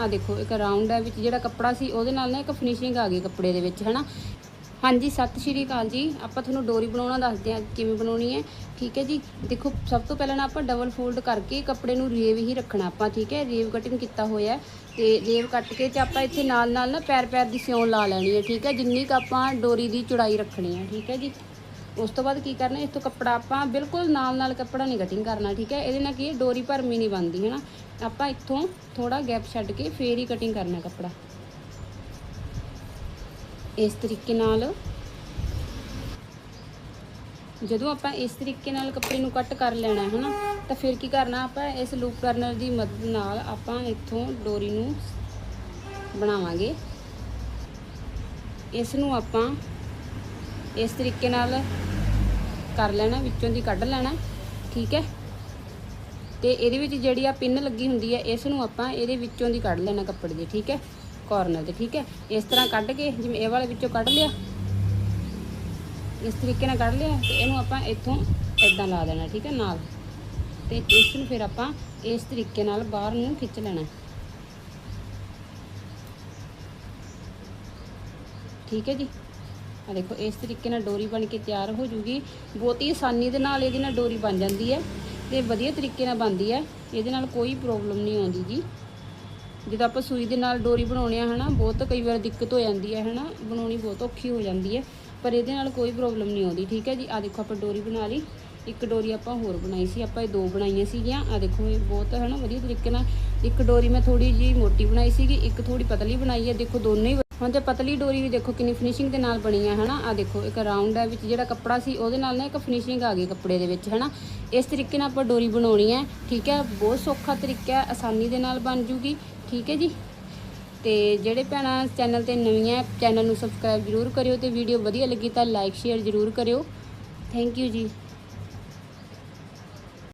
ਆ ਦੇਖੋ, ਇੱਕ ਰਾਉਂਡ ਹੈ ਵਿੱਚ ਜਿਹੜਾ ਕੱਪੜਾ ਸੀ, ਉਹਦੇ ਨਾਲ ਨਾ ਇੱਕ ਫਿਨਿਸ਼ਿੰਗ ਆ ਗਈ ਕੱਪੜੇ ਦੇ ਵਿੱਚ, ਹਨਾ? ਹਾਂਜੀ, ਸਤਿ ਸ਼੍ਰੀ ਅਕਾਲ ਜੀ। ਆਪਾਂ ਤੁਹਾਨੂੰ ਡੋਰੀ ਬਣਾਉਣਾ ਦੱਸਦੇ ਹਾਂ ਕਿਵੇਂ ਬਣਾਉਣੀ ਹੈ। ਠੀਕ ਹੈ ਜੀ? ਦੇਖੋ, ਸਭ ਤੋਂ ਪਹਿਲਾਂ ਨਾ ਆਪਾਂ ਡਬਲ ਫੋਲਡ ਕਰਕੇ ਕੱਪੜੇ ਨੂੰ ਰੇਵ ਹੀ ਰੱਖਣਾ ਆਪਾਂ, ਠੀਕ ਹੈ? ਰੇਵ ਕਟਿੰਗ ਕੀਤਾ ਹੋਇਆ ਹੈ। ਤੇ ਰੇਵ ਕੱਟ ਕੇ ਤੇ ਆਪਾਂ ਇੱਥੇ ਨਾਲ ਨਾਲ ਨਾ ਪੈਰ ਪੈਰ ਦੀ ਸਿਉਂ ਲਾ ਲੈਣੀ ਹੈ, ਠੀਕ ਹੈ? ਜਿੰਨੀ ਕ ਆਪਾਂ ਡੋਰੀ ਦੀ ਚੌੜਾਈ ਰੱਖਣੀ ਹੈ, ਠੀਕ ਹੈ ਜੀ? ਉਸ ਤੋਂ ਬਾਅਦ ਕੀ ਕਰਨਾ, ਇਸ ਤੋਂ ਕੱਪੜਾ ਆਪਾਂ ਬਿਲਕੁਲ ਨਾਲ ਨਾਲ ਕੱਪੜਾ ਨਹੀਂ ਕਟਿੰਗ ਕਰਨਾ, ਠੀਕ ਹੈ? ਇਹਦੇ ਨਾਲ ਕੀ ਹੈ? ਡੋਰੀ ਭਰਮੀ ਨਹੀਂ ਬਣਦੀ, ਹੈ ਨਾ? ਆਪਾਂ ਇੱਥੋਂ ਥੋੜਾ ਗੈਪ ਛੱਡ ਕੇ ਫੇਰ ਹੀ ਕਟਿੰਗ ਕਰਨਾ ਕੱਪੜਾ। ਇਸ ਤਰੀਕੇ ਨਾਲ ਜਦੋਂ ਆਪਾਂ ਇਸ ਤਰੀਕੇ ਨਾਲ ਕੱਪੜੇ ਨੂੰ ਕੱਟ ਕਰ ਲੈਣਾ, ਹੈ ਨਾ? ਤਾਂ ਫਿਰ ਕੀ ਕਰਨਾ ਆਪਾਂ? ਇਸ ਲੂਪ ਕਰਨਰ ਦੀ ਮਦਦ ਨਾਲ ਆਪਾਂ ਇੱਥੋਂ ਡੋਰੀ ਨੂੰ ਬਣਾਵਾਂਗੇ। ਇਸ ਨੂੰ ਆਪਾਂ ਇਸ ਤਰੀਕੇ ਨਾਲ ਕਰ ਲੈਣਾ, ਵਿੱਚੋਂ ਦੀ ਕੱਢ ਲੈਣਾ, ਠੀਕ ਹੈ? ਤੇ ਇਹਦੇ ਵਿੱਚ ਜਿਹੜੀ ਆ ਪਿੰਨ ਲੱਗੀ ਹੁੰਦੀ ਹੈ, ਇਸ ਨੂੰ ਆਪਾਂ ਇਹਦੇ ਵਿੱਚੋਂ ਦੀ ਕੱਢ ਲੈਣਾ ਕੱਪੜੇ ਦੇ, ਠੀਕ ਹੈ? ਕਾਰਨਰ ਦੇ, ਠੀਕ ਹੈ? ਇਸ ਤਰ੍ਹਾਂ ਕੱਢ ਕੇ, ਜਿਵੇਂ ਇਹ ਵਾਲੇ ਵਿੱਚੋਂ ਕੱਢ ਲਿਆ, ਇਸ ਤਰੀਕੇ ਨਾਲ ਕੱਢ ਲਿਆ, ਤੇ ਇਹਨੂੰ ਆਪਾਂ ਇੱਥੋਂ ਇਦਾਂ ਲਾ ਦੇਣਾ, ਠੀਕ ਹੈ? ਨਾਲ। ਤੇ ਇਸ ਨੂੰ ਫਿਰ ਆਪਾਂ ਇਸ ਤਰੀਕੇ ਨਾਲ ਬਾਹਰ ਨੂੰ ਖਿੱਚ ਲੈਣਾ। ਠੀਕ ਹੈ ਜੀ? ਆ ਦੇਖੋ, ਇਸ ਤਰੀਕੇ ਨਾਲ ਡੋਰੀ ਬਣ ਕੇ ਤਿਆਰ ਹੋ ਜੂਗੀ। ਬਹੁਤ ਹੀ ਆਸਾਨੀ ਦੇ ਨਾਲ ਇਹਦੇ ਨਾਲ ਡੋਰੀ ਬਣ ਜਾਂਦੀ ਹੈ ਤੇ ਵਧੀਆ ਤਰੀਕੇ ਨਾਲ ਬਣਦੀ ਹੈ। ਇਹਦੇ ਨਾਲ ਕੋਈ ਪ੍ਰੋਬਲਮ ਨਹੀਂ ਆਉਂਦੀ ਜੀ। ਜਦੋਂ ਆਪਾਂ ਸੂਈ ਦੇ ਨਾਲ ਡੋਰੀ ਬਣਾਉਣੇ ਆ, ਹਨਾ, ਬਹੁਤ ਕਈ ਵਾਰ ਦਿੱਕਤ ਹੋ ਜਾਂਦੀ ਹੈ, ਹਨਾ, ਬਣਾਉਣੀ ਬਹੁਤ ਔਖੀ ਹੋ ਜਾਂਦੀ ਹੈ, ਪਰ ਇਹਦੇ ਨਾਲ ਕੋਈ ਪ੍ਰੋਬਲਮ ਨਹੀਂ ਆਉਂਦੀ, ਠੀਕ ਹੈ ਜੀ? ਆ ਦੇਖੋ, ਆਪਾਂ ਡੋਰੀ ਬਣਾ ਲਈ। ਇੱਕ ਡੋਰੀ ਆਪਾਂ ਹੋਰ ਬਣਾਈ ਸੀ, ਆਪਾਂ ਇਹ ਦੋ ਬਣਾਈਆਂ ਸੀਗੀਆਂ। ਆ ਦੇਖੋ, ਇਹ ਬਹੁਤ, ਹਨਾ, ਵਧੀਆ ਤਰੀਕੇ ਨਾਲ ਇੱਕ ਡੋਰੀ ਮੈਂ ਥੋੜੀ ਜੀ ਮੋਟੀ ਬਣਾਈ ਸੀਗੀ, ਇੱਕ ਥੋੜੀ ਪਤਲੀ ਬਣਾਈ ਹੈ। ਦੇਖੋ, ਦੋਨੇ ਹੀ ਹੁਣ ਤੇ ਪਤਲੀ ਡੋਰੀ ਵੀ ਦੇਖੋ ਕਿੰਨੀ ਫਿਨਿਸ਼ਿੰਗ ਦੇ ਨਾਲ ਬਣੀ ਹੈ ਹਨਾ? ਆ ਦੇਖੋ, ਇੱਕ ਰਾਉਂਡ ਹੈ ਵਿੱਚ ਜਿਹੜਾ ਕੱਪੜਾ ਸੀ, ਉਹਦੇ ਨਾਲ ਨਾ ਇੱਕ ਫਿਨਿਸ਼ਿੰਗ ਆ ਗਈ ਕੱਪੜੇ ਦੇ ਵਿੱਚ, ਹਨਾ? ਇਸ ਤਰੀਕੇ ਨਾਲ ਆਪਾਂ ਡੋਰੀ ਬਣਾਉਣੀ ਹੈ ਠੀਕ ਹੈ ਬਹੁਤ ਸੌਖਾ ਤਰੀਕਾ ਹੈ ਆਸਾਨੀ ਦੇ ਨਾਲ ਬਣ ਜੂਗੀ, ਠੀਕ ਹੈ ਜੀ? ਤੇ ਜਿਹੜੇ ਭੈਣਾਂ ਚੈਨਲ ਤੇ ਨਵੀਆਂ ਚੈਨਲ ਨੂੰ ਸਬਸਕ੍ਰਾਈਬ ਜ਼ਰੂਰ ਕਰਿਓ ਤੇ ਵੀਡੀਓ ਵਧੀਆ ਲੱਗੀ ਤਾਂ ਲਾਈਕ ਸ਼ੇਅਰ ਜ਼ਰੂਰ ਕਰਿਓ। ਥੈਂਕ ਯੂ ਜੀ।